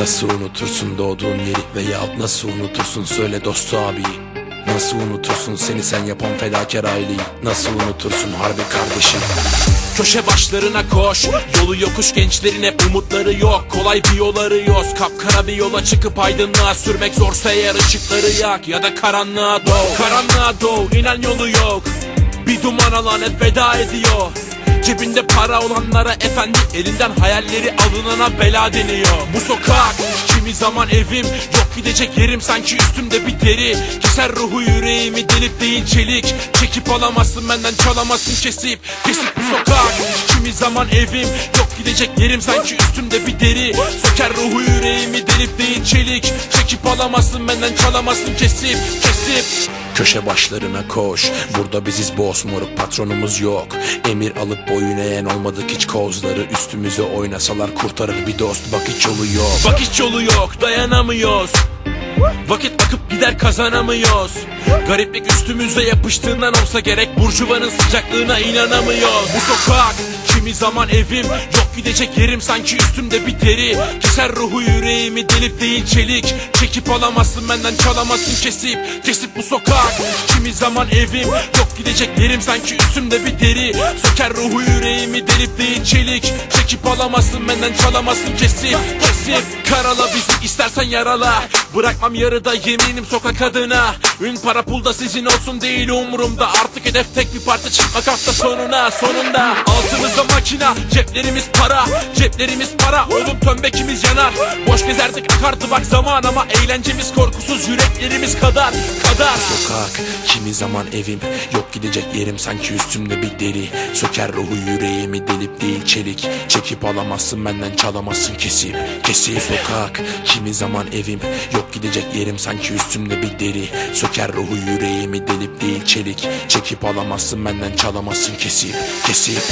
Nasıl unutursun doğduğun yeri veya nasıl unutursun söyle dostu abi. Nasıl unutursun seni sen yapan fedakar aileyi? Nasıl unutursun harbi kardeşi Köşe başlarına koş Yolu yokuş gençlerin hep umutları yok. Kolay bir yol arıyoruz Kapkara bir yola çıkıp aydınlığa sürmek zorsa eğer ışıkları yak Ya da karanlığa doğ. Karanlığa doğ inan yolu yok. Bir duman alan hep veda ediyor. Cebinde para olanlara efendi Elinden hayalleri alınana bela deniyor. Bu sokak zaman evim Yok gidecek yerim sanki üstümde bir deri. Keser ruhu yüreğimi delip değil çelik. Çekip alamazsın benden çalamazsın kesip. Kesip bu sokak kimi zaman evim Yok gidecek yerim sanki üstümde bir deri. Söker ruhu yüreğimi delip değil çelik. Çekip alamazsın benden çalamazsın kesip Kesip Köşe başlarına koş. Burada biziz boss moruk patronumuz yok. Emir alıp boyun eğen olmadık hiç kozları. Üstümüze oynasalar kurtarır bir dost. Bak hiç yolu yok. Bak hiç yolu yok dayanamıyoruz. Vakit akıp gider kazanamıyoruz. Gariplik üstümüze yapıştığından olsa gerek Burjuvanın sıcaklığına inanamıyoruz. Bu sokak kimi zaman evim Yok gidecek yerim sanki üstümde bir deri. Keser ruhu yüreğimi delip değil çelik. Çekip alamazsın benden çalamazsın kesip. Kesip bu sokak kimi zaman evim Yok gidecek yerim sanki üstümde bir deri. Söker ruhu yüreğimi delip değil çelik. Çekip alamazsın benden çalamazsın kesip. Kesip karala bizi istersen yarala. Bırakmam yarıda yeminim sokak adına. Ün para pulda sizin olsun değil umurumda. Artık hedef tek bir parça çıkmak hafta sonuna Sonunda. Altımızda makina Ceplerimiz para. Ceplerimiz para Oğlum tömbekimiz yanar. Boş gezerdik akardı bak zaman ama Eğlencemiz korkusuz yüreklerimiz kadar Kadar. Sokak kimi zaman evim. Yok gidecek yerim sanki üstümde bir deri. Söker ruhu yüreğimi delip değil çelik. Çekip alamazsın benden çalamazsın kesip Kesip sokak kimi zaman evim. Yok gidecek yerim sanki üstümde bir deri. Söker ruhu yüreğimi delip değil çelik. Çekip alamazsın benden çalamazsın kesip Kesip